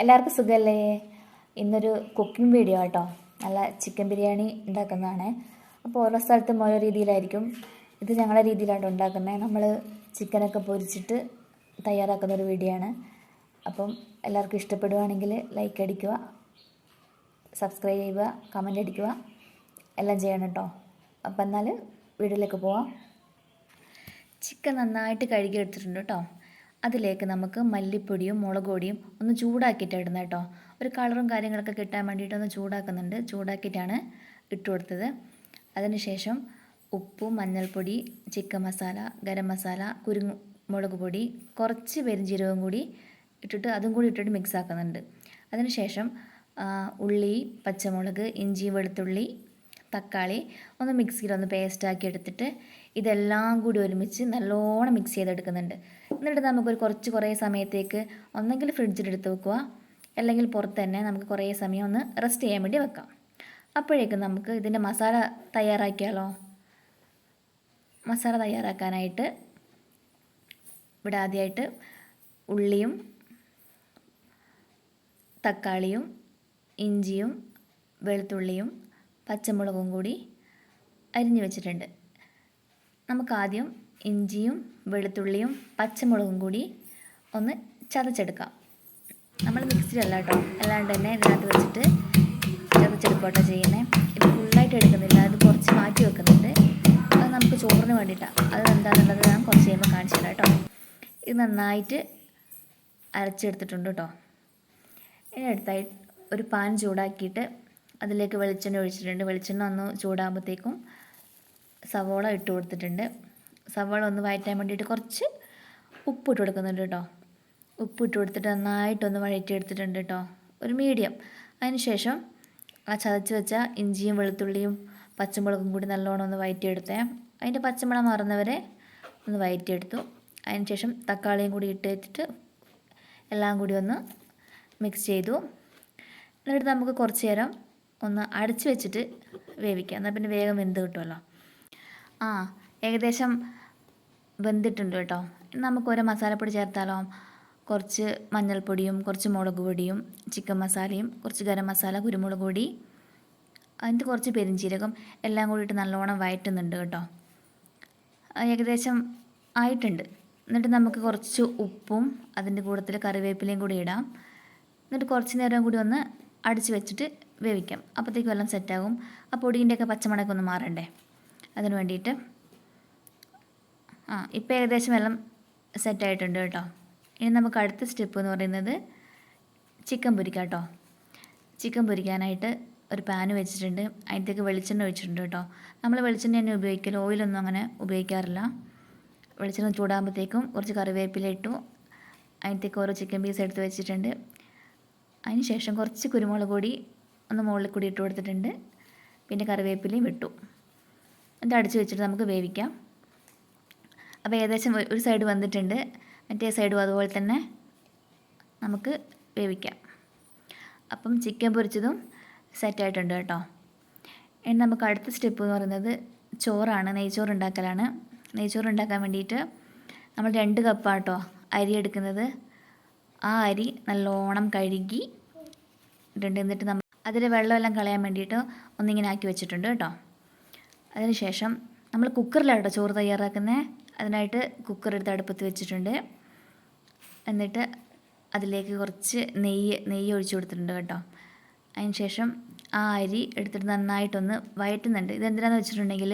എല്ലാവർക്കും സുഖമല്ലേ ഇന്നൊരു കുക്കിംഗ് വീഡിയോ കേട്ടോ നല്ല ചിക്കൻ ബിരിയാണി ഉണ്ടാക്കുന്നതാണ്. അപ്പോൾ ഓരോ സ്ഥലത്തും ഓരോ രീതിയിലായിരിക്കും. ഇത് ഞങ്ങളുടെ രീതിയിലാണ് ഉണ്ടാക്കുന്നത്. നമ്മൾ ചിക്കനൊക്കെ പൊരിച്ചിട്ട് തയ്യാറാക്കുന്ന ഒരു വീഡിയോ ആണ്. അപ്പം എല്ലാവർക്കും ഇഷ്ടപ്പെടുവാണെങ്കിൽ ലൈക്ക് അടിക്കുക സബ്സ്ക്രൈബ് ചെയ്യുക കമന്റ് അടിക്കുക. എല്ലാം ചെയ്യണം കേട്ടോ. അപ്പം എന്നാൽ വീഡിയോയിലേക്ക് പോവാം. ചിക്കൻ നന്നായിട്ട് കഴുകി എടുത്തിട്ടുണ്ട് കേട്ടോ. അതിലേക്ക് നമുക്ക് മല്ലിപ്പൊടിയും മുളക് പൊടിയും ഒന്ന് ചൂടാക്കിയിട്ട് ഇടുന്നത് കേട്ടോ. ഒരു കളറും കാര്യങ്ങളൊക്കെ കിട്ടാൻ വേണ്ടിയിട്ട് ഒന്ന് ചൂടാക്കുന്നുണ്ട്. ചൂടാക്കിയിട്ടാണ് ഇട്ടു കൊടുത്തത്. അതിനുശേഷം ഉപ്പും മഞ്ഞൾപ്പൊടി ചിക്കൻ മസാല ഗരം മസാല കുരുമുളക് പൊടി കുറച്ച് പെരിഞ്ജീരകവും കൂടി ഇട്ടിട്ട് അതും കൂടി ഇട്ടിട്ട് മിക്സ് ആക്കുന്നുണ്ട്. അതിനുശേഷം ഉള്ളി പച്ചമുളക് ഇഞ്ചി വെളുത്തുള്ളി തക്കാളി ഒന്ന് മിക്സിയിൽ ഒന്ന് പേസ്റ്റാക്കി എടുത്തിട്ട് ഇതെല്ലാം കൂടി ഒരുമിച്ച് നല്ലോണം മിക്സ് ചെയ്തെടുക്കുന്നുണ്ട്. എന്നിട്ട് നമുക്കൊരു കുറച്ച് കുറേ സമയത്തേക്ക് ഒന്നെങ്കിൽ ഫ്രിഡ്ജിലെടുത്ത് വെക്കുക. അല്ലെങ്കിൽ പുറത്ത് തന്നെ നമുക്ക് കുറേ സമയം ഒന്ന് റെസ്റ്റ് ചെയ്യാൻ വേണ്ടി വെക്കാം. അപ്പോഴേക്കും നമുക്ക് ഇതിന്റെ മസാല തയ്യാറാക്കിയാലോ? മസാല തയ്യാറാക്കാനായിട്ട് ഇവിടെ ആദ്യമായിട്ട് ഉള്ളിയും തക്കാളിയും ഇഞ്ചിയും വെളുത്തുള്ളിയും പച്ചമുളകും കൂടി അരിഞ്ഞു വെച്ചിട്ടുണ്ട്. നമുക്കാദ്യം ഇഞ്ചിയും വെളുത്തുള്ളിയും പച്ചമുളകും കൂടി ഒന്ന് ചതച്ചെടുക്കാം. നമ്മൾ മിക്സിയിലല്ല കേട്ടോ. അല്ലാണ്ട് തന്നെ ഇതിനകത്ത് വെച്ചിട്ട് ചതച്ചെടുക്കോട്ടോ ചെയ്യുന്നത് ഇത് ഫുള്ളായിട്ട് എടുക്കുന്നില്ല. അത് കുറച്ച് മാറ്റി വെക്കുന്നുണ്ട്. അത് നമുക്ക് ചോറിന് വേണ്ടിയിട്ടാണ് അത് എന്താണെന്നുള്ളത് ഞാൻ കുറച്ച് കഴിയുമ്പോൾ കാണിച്ചു തരാം കേട്ടോ. ഇത് നന്നായിട്ട് അരച്ചെടുത്തിട്ടുണ്ട് കേട്ടോ. ഇനി അടുത്തായി ഒരു പാൻ ചൂടാക്കിയിട്ട് അതിലേക്ക് വെളിച്ചെണ്ണ ഒഴിച്ചിട്ടുണ്ട്. വെളിച്ചെണ്ണ ഒന്ന് ചൂടാകുമ്പോഴത്തേക്കും സവോള ഇട്ട് കൊടുത്തിട്ടുണ്ട്. സവോള ഒന്ന് വഴറ്റാൻ വേണ്ടിയിട്ട് കുറച്ച് ഉപ്പ് ഇട്ട് കൊടുക്കുന്നുണ്ട് കേട്ടോ ഉപ്പ് ഇട്ട് കൊടുത്തിട്ട് നന്നായിട്ടൊന്ന് വഴറ്റി എടുത്തിട്ടുണ്ട് കേട്ടോ ഒരു മീഡിയം. അതിന് ശേഷം ആ ചതച്ച് വെച്ച ഇഞ്ചിയും വെളുത്തുള്ളിയും പച്ചമുളകും കൂടി നല്ലോണം ഒന്ന് വഴറ്റിയെടുത്തേ അതിന്റെ പച്ചമണം മാറുന്നവരെ ഒന്ന് വഴറ്റിയെടുത്തു അതിന് ശേഷം തക്കാളിയും കൂടി ഇട്ട് വെച്ചിട്ട് എല്ലാം കൂടി ഒന്ന് മിക്സ് ചെയ്തു. എന്നിട്ട് നമുക്ക് കുറച്ച് നേരം ഒന്ന് അടച്ച് വെച്ചിട്ട് വേവിക്കാം. എന്നാൽ പിന്നെ വേഗം വെന്ത് കിട്ടുമല്ലോ. ആ ഏകദേശം വെന്തിട്ടുണ്ട് കേട്ടോ. ഇനി നമുക്ക് ഓരോ മസാലപ്പൊടി ചേർത്താലോ? കുറച്ച് മഞ്ഞൾപ്പൊടിയും കുറച്ച് മുളക് പൊടിയും ചിക്കൻ മസാലയും കുറച്ച് ഗരം മസാല കുരുമുളക് പൊടി അതിന്റെ കുറച്ച് പെരിഞ്ചീരകം എല്ലാം കൂടിയിട്ട് നല്ലോണം വയറ്റുന്നുണ്ട് കേട്ടോ. ഏകദേശം ആയിട്ടുണ്ട്. എന്നിട്ട് നമുക്ക് കുറച്ച് ഉപ്പും അതിന്റെ കൂട്ടത്തിൽ കറിവേപ്പിലയും കൂടി ഇടാം. എന്നിട്ട് കുറച്ച് നേരം കൂടി ഒന്ന് അടിച്ച് വെച്ചിട്ട് വേവിക്കാം. അപ്പോഴത്തേക്കും എല്ലാം സെറ്റാകും ആ പൊടീന്റെയൊക്കെ പച്ചമണമൊക്കെ ഒന്ന് മാറണ്ടേ? അതിന് വേണ്ടിയിട്ട്. ആ ഇപ്പോൾ ഏകദേശം എല്ലാം സെറ്റായിട്ടുണ്ട് കേട്ടോ. ഇനി നമുക്ക് അടുത്ത സ്റ്റെപ്പ് എന്ന് പറയുന്നത് ചിക്കൻ പൊരിക്കാം കേട്ടോ ചിക്കൻ പൊരിക്കാനായിട്ട് ഒരു പാൻ വെച്ചിട്ടുണ്ട്. അതിന്റെയൊക്കെ വെളിച്ചെണ്ണ ഒഴിച്ചിട്ടുണ്ട് കേട്ടോ. നമ്മൾ വെളിച്ചെണ്ണ തന്നെ ഉപയോഗിക്കൽ ഓയിലൊന്നും അങ്ങനെ ഉപയോഗിക്കാറില്ല. വെളിച്ചെണ്ണ ചൂടാകുമ്പോഴത്തേക്കും കുറച്ച് കറിവേപ്പില ഇട്ടു. അതിന്റെയൊക്കെ ഓരോ ചിക്കൻ പീസ് എടുത്ത് വെച്ചിട്ടുണ്ട്. അതിന് ശേഷം കുറച്ച് കുരുമുളക് പൊടി ഒന്ന് മുകളിൽ കൂടി ഇട്ട് കൊടുത്തിട്ടുണ്ട്. പിന്നെ കറിവേപ്പിലയും ഇട്ടു. എന്നിട്ട് അടിച്ചു വെച്ചിട്ട് നമുക്ക് വേവിക്കാം. അപ്പോൾ ഏകദേശം ഒരു- സൈഡ് വന്നിട്ടുണ്ട്. മറ്റേ സൈഡും അതുപോലെ തന്നെ നമുക്ക് വേവിക്കാം. അപ്പം ചിക്കൻ പൊരിച്ചതും സെറ്റായിട്ടുണ്ട് കേട്ടോ. ഇനി നമുക്ക് അടുത്ത സ്റ്റെപ്പ് എന്ന് പറയുന്നത് ചോറാണ്. നെയ്ച്ചോറ് ഉണ്ടാക്കലാണ്. നെയ്ച്ചോറ് ഉണ്ടാക്കാൻ വേണ്ടിയിട്ട് നമ്മൾ രണ്ട് കപ്പാട്ടോ അരി എടുക്കുന്നത്. ആ അരി നല്ലോണം കഴുകി ഇട്ടുണ്ട് എന്നിട്ട് നമ്മൾ അതിൽ വെള്ളമെല്ലാം കളയാൻ വേണ്ടിയിട്ട് ഒന്നിങ്ങനെ ആക്കി വെച്ചിട്ടുണ്ട് കേട്ടോ. അതിനുശേഷം നമ്മൾ കുക്കറിലാണ് കേട്ടോ ചോറ് തയ്യാറാക്കുന്നത് അതിനായിട്ട് കുക്കർ എടുത്ത് അടുപ്പത്ത് വെച്ചിട്ടുണ്ട്. എന്നിട്ട് അതിലേക്ക് കുറച്ച് നെയ്യ് നെയ്യ് ഒഴിച്ചു കൊടുത്തിട്ടുണ്ട് കേട്ടോ. അതിന് ശേഷം ആ അരി എടുത്തിട്ട് നന്നായിട്ടൊന്ന് വയറ്റുന്നുണ്ട്. ഇതെന്തിനാന്ന് വെച്ചിട്ടുണ്ടെങ്കിൽ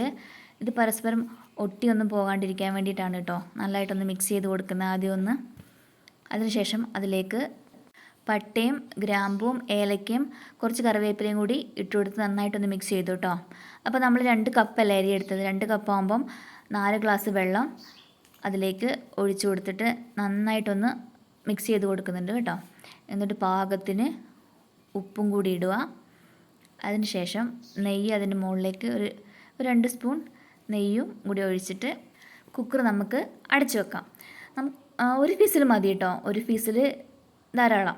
ഇത് പരസ്പരം ഒട്ടിയൊന്നും പോകാണ്ടിരിക്കാൻ വേണ്ടിയിട്ടാണ് കേട്ടോ. നല്ലതായിട്ടൊന്ന് മിക്സ് ചെയ്ത് കൊടുക്കുന്ന ആദ്യം ഒന്ന്. അതിനുശേഷം അതിലേക്ക് പട്ടയും ഗ്രാമ്പും ഏലക്കയും കുറച്ച് കറിവേപ്പിലയും കൂടി ഇട്ട് കൊടുത്ത് നന്നായിട്ടൊന്ന് മിക്സ് ചെയ്തു കേട്ടോ അപ്പോൾ നമ്മൾ രണ്ട് കപ്പല്ല അരി എടുത്തത്? രണ്ട് കപ്പാകുമ്പം നാല് ഗ്ലാസ് വെള്ളം അതിലേക്ക് ഒഴിച്ചു കൊടുത്തിട്ട് നന്നായിട്ടൊന്ന് മിക്സ് ചെയ്ത് കൊടുക്കുന്നുണ്ട് കേട്ടോ. എന്നിട്ട് പാകത്തിന് ഉപ്പും കൂടി ഇടുക. അതിനുശേഷം നെയ്യ് അതിന്റെ മുകളിലേക്ക് ഒരു രണ്ട് സ്പൂൺ നെയ്യും കൂടി ഒഴിച്ചിട്ട് കുക്കർ നമുക്ക് അടച്ചു വെക്കാം. ഒരു ഫീസിൽ മതി കേട്ടോ ഒരു ഫീസിൽ ധാരാളം.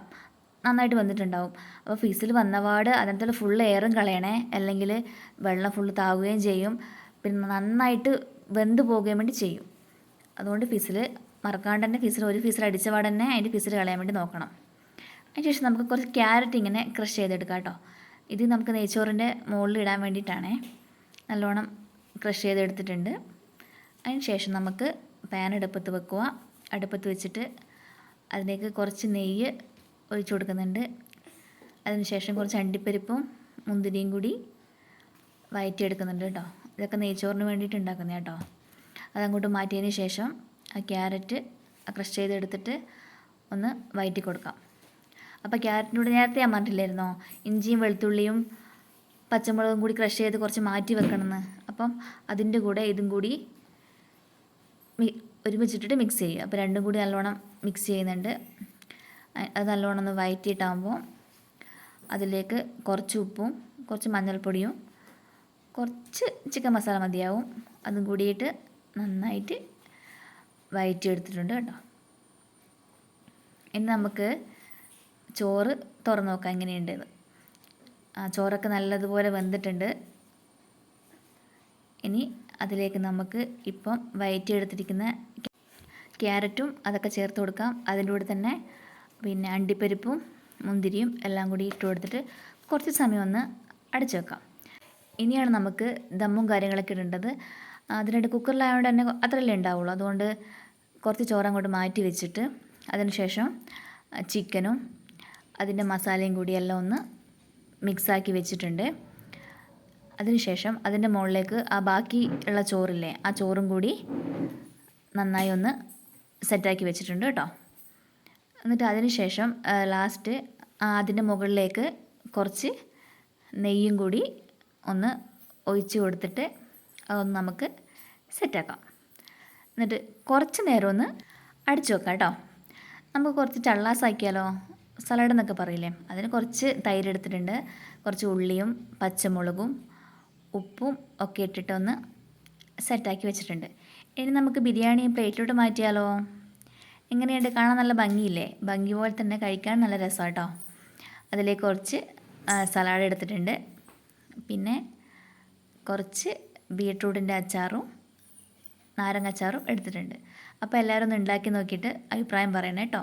നന്നായിട്ട് വന്നിട്ടുണ്ടാവും. അപ്പോൾ ഫീസിൽ വന്നപാട് അതിനകത്തുള്ള ഫുൾ എയറും കളയണേ. അല്ലെങ്കിൽ വെള്ളം ഫുള്ള് താവുകയും ചെയ്യും. പിന്നെ നന്നായിട്ട് വെന്ത് പോകുകയും വേണ്ടി ചെയ്യും. അതുകൊണ്ട് ഫീസിൽ മറക്കാണ്ട് തന്നെ ഫിസിൽ ഒരു ഫിസിൽ അടിച്ച പാടെ തന്നെ അതിന്റെ ഫിസിൽ കളയാൻ വേണ്ടി നോക്കണം. അതിനുശേഷം നമുക്ക് കുറച്ച് ക്യാരറ്റ് ഇങ്ങനെ ക്രഷ് ചെയ്തെടുക്കാം കേട്ടോ. ഇത് നമുക്ക് നെയ്ച്ചോറിന്റെ മുകളിൽ ഇടാൻ വേണ്ടിയിട്ടാണേ. നല്ലോണം ക്രഷ് ചെയ്തെടുത്തിട്ടുണ്ട്. അതിന് ശേഷം നമുക്ക് പാൻ അടുപ്പത്ത് വെക്കുക. അടുപ്പത്ത് വെച്ചിട്ട് അതിലേക്ക് കുറച്ച് നെയ്യ് ഒഴിച്ചു കൊടുക്കുന്നുണ്ട്. അതിനുശേഷം കുറച്ച് അണ്ടിപ്പരിപ്പും മുന്തിരിയും കൂടി വയറ്റിയെടുക്കുന്നുണ്ട് കേട്ടോ. ഇതൊക്കെ നെയ്ച്ചോറിന് വേണ്ടിയിട്ട് ഉണ്ടാക്കുന്നത് കേട്ടോ. അതങ്ങോട്ട് മാറ്റിയതിന് ശേഷം ആ ക്യാരറ്റ് ക്രഷ് ചെയ്തെടുത്തിട്ട് ഒന്ന് വയറ്റി കൊടുക്കാം. അപ്പോൾ ക്യാരറ്റിനോട് നേരത്തെ ഞാൻ പറഞ്ഞിട്ടില്ലായിരുന്നോ? ഇഞ്ചിയും വെളുത്തുള്ളിയും പച്ചമുളകും കൂടി ക്രഷ് ചെയ്ത് കുറച്ച് മാറ്റി വെക്കണമെന്ന്. അപ്പം അതിന്റെ കൂടെ ഇതും കൂടി ഒരുമിച്ചിട്ടിട്ട് മിക്സ് ചെയ്യുക. അപ്പോൾ രണ്ടും കൂടി നല്ലോണം മിക്സ് ചെയ്യുന്നുണ്ട്. അത് നല്ലോണം ഒന്ന് വയറ്റിയിട്ടാകുമ്പോൾ അതിലേക്ക് കുറച്ച് ഉപ്പും കുറച്ച് മഞ്ഞൾപ്പൊടിയും കുറച്ച് ചിക്കൻ മസാല മതിയാവും. അതും കൂടിയിട്ട് നന്നായിട്ട് വയറ്റിയെടുത്തിട്ടുണ്ട് കേട്ടോ. ഇനി നമുക്ക് ചോറ് തുറന്ന് നോക്കാം എങ്ങനെയുണ്ടെന്ന്. ആ ചോറൊക്കെ നല്ലതുപോലെ വെന്തിട്ടുണ്ട്. ഇനി അതിലേക്ക് നമുക്ക് ഇപ്പം വയറ്റിയെടുത്തിരിക്കുന്ന ക്യാരറ്റും അതൊക്കെ ചേർത്ത് കൊടുക്കാം. അതിന്റെ കൂടെ തന്നെ പിന്നെ അണ്ടിപ്പരിപ്പും മുന്തിരിയും എല്ലാം കൂടി ഇട്ട് കൊടുത്തിട്ട് കുറച്ച് സമയം ഒന്ന് അടച്ചു വെക്കാം. ഇനിയാണ് നമുക്ക് ദമ്മും കാര്യങ്ങളൊക്കെ ഇടേണ്ടത്. അതിനായിട്ട് കുക്കറിലായതുകൊണ്ട് തന്നെ അത്രയല്ലേ ഉണ്ടാവുള്ളൂ. അതുകൊണ്ട് കുറച്ച് ചോറ് അങ്ങോട്ട് മാറ്റി വെച്ചിട്ട് അതിനുശേഷം ചിക്കനും അതിന്റെ മസാലയും കൂടി എല്ലാം ഒന്ന് മിക്സാക്കി വെച്ചിട്ടുണ്ട്. അതിനുശേഷം അതിന്റെ മുകളിലേക്ക് ആ ബാക്കി ഉള്ള ചോറില്ലേ ആ ചോറും കൂടി നന്നായി ഒന്ന് സെറ്റാക്കി വെച്ചിട്ടുണ്ട് കേട്ടോ. എന്നിട്ട് അതിന് ശേഷം ലാസ്റ്റ് അതിന്റെ മുകളിലേക്ക് കുറച്ച് നെയ്യും കൂടി ഒന്ന് ഒഴിച്ച് കൊടുത്തിട്ട് അതൊന്ന് നമുക്ക് സെറ്റാക്കാം എന്നിട്ട് കുറച്ച് നേരം ഒന്ന് അടിച്ചു വെക്കാം കേട്ടോ. നമുക്ക് കുറച്ച് ചള്ളാസ് ആക്കിയാലോ സലാഡ് എന്നൊക്കെ പറയില്ലേ? അതിന് കുറച്ച് തൈര് എടുത്തിട്ടുണ്ട്. കുറച്ച് ഉള്ളിയും പച്ചമുളകും ഉപ്പും ഒക്കെ ഇട്ടിട്ടൊന്ന് സെറ്റാക്കി വെച്ചിട്ടുണ്ട്. ഇനി നമുക്ക് ബിരിയാണി പ്ലേറ്റിലോട്ട് മാറ്റിയാലോ? എങ്ങനെയുണ്ട്? കാണാൻ നല്ല ഭംഗിയില്ലേ? ഭംഗി പോലെ തന്നെ കഴിക്കാൻ നല്ല രസമാണ് കേട്ടോ അതിലേക്ക് കുറച്ച് സലാഡ് എടുത്തിട്ടുണ്ട്. പിന്നെ കുറച്ച് ബീട്രൂട്ടിന്റെ അച്ചാറും നാരങ്ങ അച്ചാറും എടുത്തിട്ടുണ്ട്. അപ്പോൾ എല്ലാവരും ഒന്ന് ഉണ്ടാക്കി നോക്കിയിട്ട് അഭിപ്രായം പറയണേ കേട്ടോ